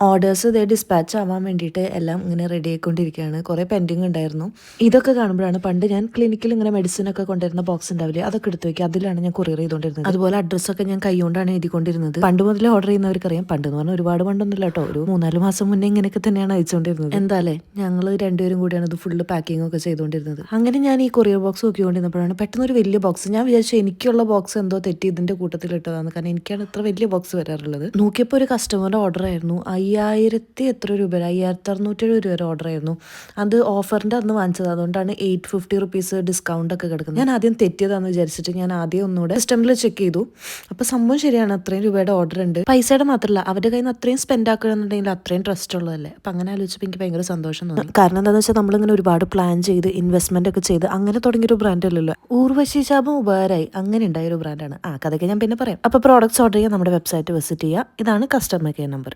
Orders ഇതേ dispatch ആവാൻ വേണ്ടിയിട്ട് എല്ലാം ഇങ്ങനെ റെഡി ആയിക്കൊണ്ടിരിക്കുകയാണ്. കുറേ പെൻഡിങ് ഉണ്ടായിരുന്നു. ഇതൊക്കെ കാണുമ്പോഴാണ് പണ്ട് ഞാൻ ക്ലിനിക്കിൽ ഇങ്ങനെ മെഡിസിൻ ഒക്കെ കൊണ്ടുവരുന്ന ബോക്സ് ഉണ്ടാവില്ലേ? അതൊക്കെ എടുത്തു വെക്കുക. അതിലാണ് ഞാൻ കൊറിയർ ചെയ്തുകൊണ്ടിരുന്നത്. അതുപോലെ അഡ്രസ്സൊക്കെ ഞാൻ കൈകൊണ്ടാണ് എഴുതിക്കൊണ്ടിരുന്നത്. പണ്ട് മുതലേ ഓർഡർ ചെയ്യുന്നവർക്കറിയാം. പണ്ട് എന്ന് പറഞ്ഞാൽ ഒരുപാട് പണ്ടൊന്നുമില്ല കേട്ടോ. ഒരു മൂന്നാൽ മാസം മുന്നേ ഇങ്ങനെയൊക്കെ തന്നെയാണ് അയച്ചുകൊണ്ടിരുന്നത്. എന്താല്ലേ ഞങ്ങൾ രണ്ടുപേരും കൂടിയാണ് ഇത് ഫുള്ള് പാക്കിംഗ് ഒക്കെ ചെയ്തുകൊണ്ടിരുന്നത്. അങ്ങനെ ഞാൻ ഈ കൊറിയർ ബോക്സ് നോക്കിക്കൊണ്ടിരുന്നപ്പോഴാണ് പെട്ടെന്ന് ഒരു വലിയ ബോക്സ് ഞാൻ വിചാരിച്ചു എനിക്കുള്ള ബോക്സ് എന്തോ തെറ്റി ഇതിന്റെ കൂട്ടത്തിൽ ഇട്ടതാണ് കാരണം എനിക്കാണ് ഇത്ര വലിയ ബോക്സ് വരാറുള്ളത്. നോക്കിയപ്പോൾ ഒരു കസ്റ്റമറുടെ ഓർഡർ ആയിരുന്നു. അയ്യായിരത്തി എത്ര രൂപ അയ്യായിരത്തി അറുന്നൂറ്റി എഴുപത് രൂപ ഓർഡർ ആയിരുന്നു. അത് ഓഫറിന്റെ അന്ന് വാങ്ങിച്ചത്. അതുകൊണ്ടാണ് എയ്റ്റ് ഫിഫ്റ്റി റുപ്പീസ് ഡിസ്കൗണ്ട് ഒക്കെ കിടക്കുന്നത്. ഞാൻ ആദ്യം തെറ്റിയതാന്ന് വിചാരിച്ചിട്ട് ഞാൻ ആദ്യം ഒന്നുകൂടെ സിസ്റ്റമിൽ ചെക്ക് ചെയ്തു. അപ്പോൾ സംഭവം ശരിയാണ് അത്രയും രൂപയുടെ ഓർഡർ ഉണ്ട്. പൈസയുടെ മാത്രമല്ല അവരുടെ കയ്യിൽ നിന്ന് അത്രയും സ്പെൻഡ് ആക്കുകയാണെന്നുണ്ടെങ്കിൽ അത്രയും ട്രസ്റ്റ് ഉള്ളതല്ലേ? അപ്പൊ അങ്ങനെ ആലോചിച്ചപ്പോൾ എനിക്ക് ഭയങ്കര സന്തോഷം തോന്നി. കാരണം എന്താണെന്ന് വെച്ചാൽ നമ്മളിങ്ങനെ ഒരുപാട് പ്ലാൻ ചെയ്ത് ഇൻവെസ്റ്റ്മെന്റ് ഒക്കെ ചെയ്ത് അങ്ങനെ തുടങ്ങിയ ഒരു ബ്രാൻഡ് അല്ലല്ലോ. ഊർവശി ശാപം ഉപകാരമായി. അങ്ങനെ ഉണ്ടായ ഒരു ബ്രാൻഡാണ് ആ കഥയ്ക്ക് ഞാൻ പിന്നെ പറയാം. അപ്പോൾ പ്രോഡക്റ്റ്സ് ഓർഡർ ചെയ്യാൻ നമ്മുടെ വെബ്സൈറ്റ് വിസിറ്റ് ചെയ്യുക ഇതാണ് കസ്റ്റമർ കെയർ നമ്പർ